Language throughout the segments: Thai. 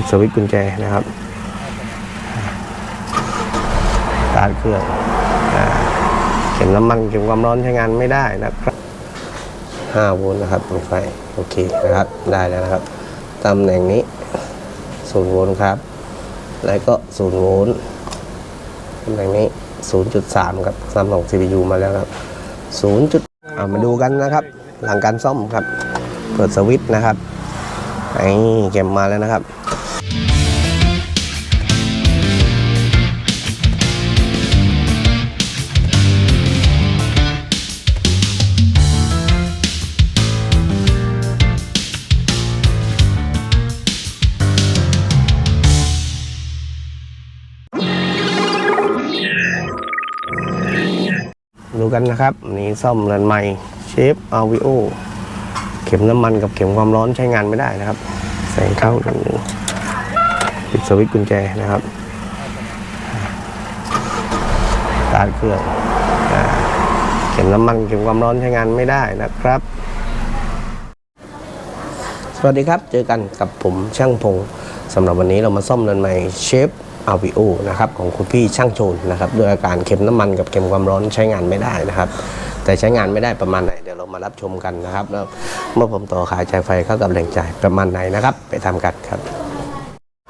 ปิดสวิตช์กุญแจนะครับสตาร์ทเครื่องเข็มน้ำมันเข็มความร้อนใช้งานไม่ได้นะครับ5โวลต์นะครับไฟโอเคนะครับได้แล้วนะครับตำแหน่งนี้0โวลต์ครับ แล้วก็0โวลต์ตำแหน่งนี้ 0.3 ครับซัมของ CPU มาแล้วครับ 0. จุดเอามาดูกันนะครับ หลังการซ่อมครับ เปิดสวิตช์นะครับไอ้เก็บมาแล้วนะครับ ดูกันนะครับ นี่ซ่อมเรือนใหม่เชฟอาวิโอเข็มน้ำมันกับเข็มความร้อนใช้งานไม่ได้นะครับ ใส่เข้าหนึ่งปิดสวิตช์กุญแจนะครับตาร์ทเครื่องเข็มน้ำมันเข็มความร้อนใช้งานไม่ได้นะครับ สวัสดีครับ เจอกันกับผมช่างพงสำหรับวันนี้เรามาซ่อมเรือนใหม่เชฟ RVO นะครับของคุณพี่ช่างโชนนะครับด้วยอาการเข็มน้ำมันกับเข็มความร้อนใช้งานไม่ได้นะครับ แต่ใช้งานไม่ได้ประมาณไหนเดี๋ยวเรามารับชมกันนะครับแล้วเมื่อผมต่อขายจ่ายไฟเข้ากับแหล่งจ่ายประมาณไหนนะครับ ไปทำกันครับ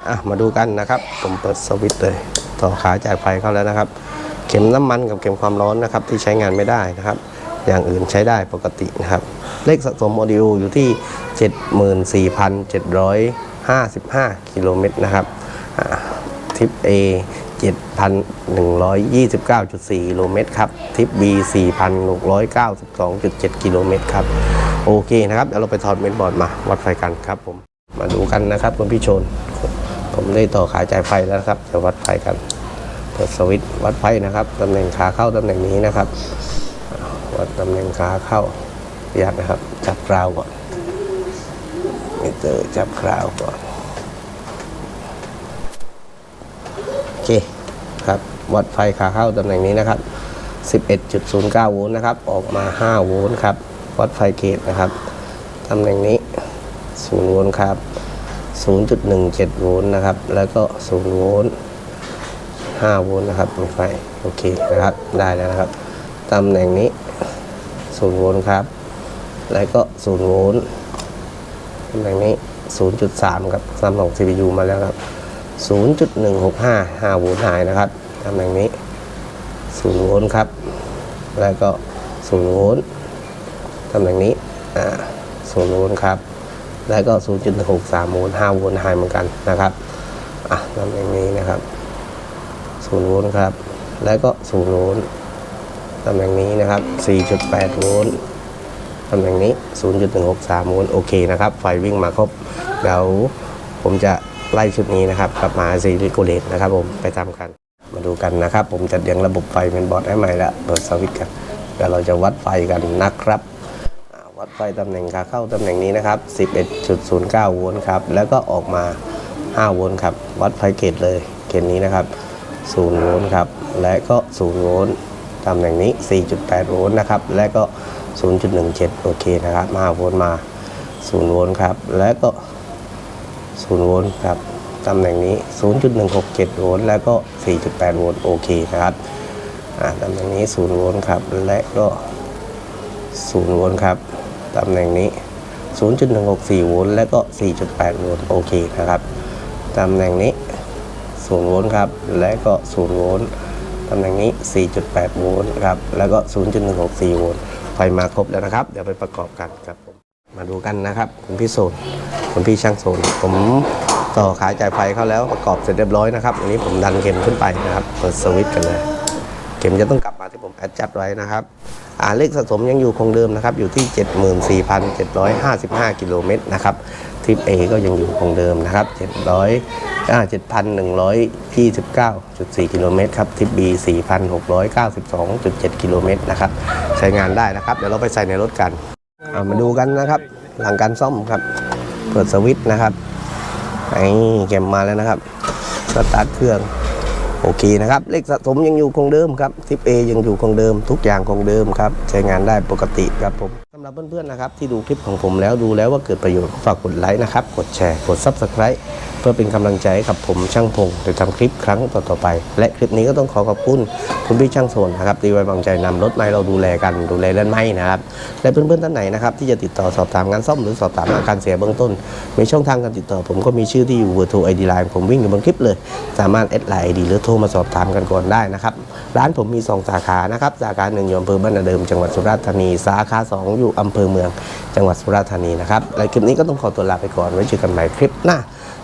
อะมาดูกันนะครับ ผมเปิดสวิตช์เลย ต่อขาจ่ายไฟเข้าแล้วนะครับ เข็มน้ำมันกับเข็มความร้อนนะครับที่ใช้งานไม่ได้นะครับอย่างอื่นใช้ได้ปกตินะครับ เลขสะสมออดิโออยู่ที่ 74,755 กิโลเมตรนะครับ ทิป A 7,129.4กิโลเมตรครับทิป B 4,692.7กิโลเมตรครับโอเคนะครับเดี๋ยวเราไปถอดเมนบอร์ดมาวัดไฟกันครับผมมาดูกันนะครับคุณพี่ชน ผมได้ต่อขาจ่ายไฟแล้วครับจะวัดไฟกันเปิดสวิตช์วัดไฟนะครับตำแหน่งขาเข้าตำแหน่งนี้นะครับวัดตำแหน่งขาเข้ายัดนะครับ จับกราวก่อนมิเตอร์จับกราวก่อน โอ เคครับวัดไฟขาเข้าตำแหน่งนี้นะครับ 11.09 โวลต์นะครับ ออกมา 5 โวลต์ครับ วัดไฟเกตนะครับตำแหน่งนี้ 0 โวลต์ครับ 0.17 โวลต์นะครับ แล้วก็ 0 โวลต์ 5 โวลต์นะครับมีไฟโอเคนะครับ ได้แล้วนะครับตำแหน่งนี้ 0 โวลต์ครับ แล้วก็ 0 โวลต์ตำแหน่งนี้ 0.3 ครับซัมของ CPU มาแล้วครับ 0.165 5โวลต์หายนะครับตำแหน่งนี้0โวลต์ครับ แล้วก็0โวลต์ตำแหน่งนี้อ่า0โวลต์ครับ แล้วก็ 0.63โวลต์5โวลต์หายเหมือนกันนะครับอะตำแหน่งนี้นะครับ0โวลต์ครับ แล้วก็0โวลต์ตำแหน่งนี้นะครับ 4.8 โวลต์ตำแหน่งนี้ 0.163 โวลต์โอเคนะครับ ไฟวิ่งมาครบ เดี๋ยวผมจะ ไล่ชุดนี้นะครับกลับมาซีรีโกเลตนะครับผมไปทำกัน มาดูกันนะครับ ผมจัดเรียงระบบไฟเป็นบอร์ดให้ใหม่ล้วเปิดสวิตช์กันเดี๋ยวเราจะวัดไฟกันนะครับวัดไฟตำแหน่งขาเข้าตำแหน่งนี้นะครับ 11.09 โวลต์ครับ แล้วก็ออกมา 5 โวลต์ครับ วัดไฟเกตเลย เกตนี้นะครับ 0 โวลต์ครับ และก็ 0 โวลต์ตำแหน่งนี้ 4.8 โวลต์นะครับ และก็ 0.17 โอเคนะครับ 5 โวลต์มา 0 โวลต์ครับ และก็ 0 โวลต์ครับตำแหน่งนี้ 0.167 โวลต์แล้วก็ 4.8 โวลต์โอเคนะครับตำแหน่งนี้ 0 โวลต์ครับและก็ 0 โวลต์ครับตำแหน่งนี้ 0.164 โวลต์และก็ 4.8 โวลต์โอเคนะครับตำแหน่งนี้ 0 โวลต์ครับและก็ 0 โวลต์ตำแหน่งนี้ 4.8 โวลต์ครับแล้วก็ 0.164 โวลต์ไฟมาครบแล้วนะครับ เดี๋ยวไปประกอบกันครับ มาดูกันนะครับคุณพี่โซนคุณพี่ช่างโซน ผมต่อขายจ่ายไฟเข้าแล้วประกอบเสร็จเรียบร้อยนะครับอันนี้ผมดันเข็มขึ้นไปนะครับเปิดสวิตช์กันเลย เข็มจะต้องกลับมาที่ผมแอดจัดไว้นะครับอ่าเลขสะสมยังอยู่คงเดิมนะครับอยู่ที่ 74,755 กิโลเมตรนะครับทริป A ก็ยังอยู่คงเดิมนะครับ700อ่า7,129.4 กิโลเมตรครับทิป B 4,692.7 กิโลเมตรนะครับ ใช้งานได้นะครับ เดี๋ยวเราไปใส่ในรถกัน มาดูกันนะครับหลังการซ่อมครับ เปิดสวิตช์นะครับไอ้เก็บมาแล้วนะครับสตาร์ทเครื่องโอเคนะครับ เลขสะสมยังอยู่คงเดิมครับทิป A ยังอยู่คงเดิม ทุกอย่างคงเดิมครับใช้งานได้ปกติครับผมสำหรับเพื่อนๆนะครับที่ดูคลิปของผมแล้วดูแล้วว่าเกิดประโยชน์ฝากกดไลค์นะครับกดแชร์กด Subscribe เพื่อเป็นกำลังใจให้กับผมช่างพงจะทำคลิปครั้งต่อๆไป และคลิปนี้ก็ต้องขอขอบคุณคุณพี่ช่างโซนนะครับที่ไว้วางใจนำรถไม้เราดูแลกันดูแลเล่นไม้นะครับและเพื่อนๆท่านไหนนะครับที่จะติดต่อสอบถามงานซ่อมหรือสอบถามอาการเสียเบื้องต้นมีช่องทางการติดต่อ ผมก็มีชื่อที่อยู่เบอร์โทรไอดีไลน์ผมวิ่งอยู่บนคลิปเลย สามารถแอดไลน์ไอดีหรือโทรมาสอบถามกันก่อนได้นะครับร้านผมมี 2 สาขานะครับสาขาหนึ่งอยู่อำเภอบ้านนาเดิมจังหวัดสุราษฎร์ธานีสาขา 2 อยู่อำเภอเมือง จังหวัดสุราษฎร์ธานีนะครับและคลิปนี้ก็ต้องขอตัวลาไปก่อนไว้เจอกันใหม่คลิปหน้า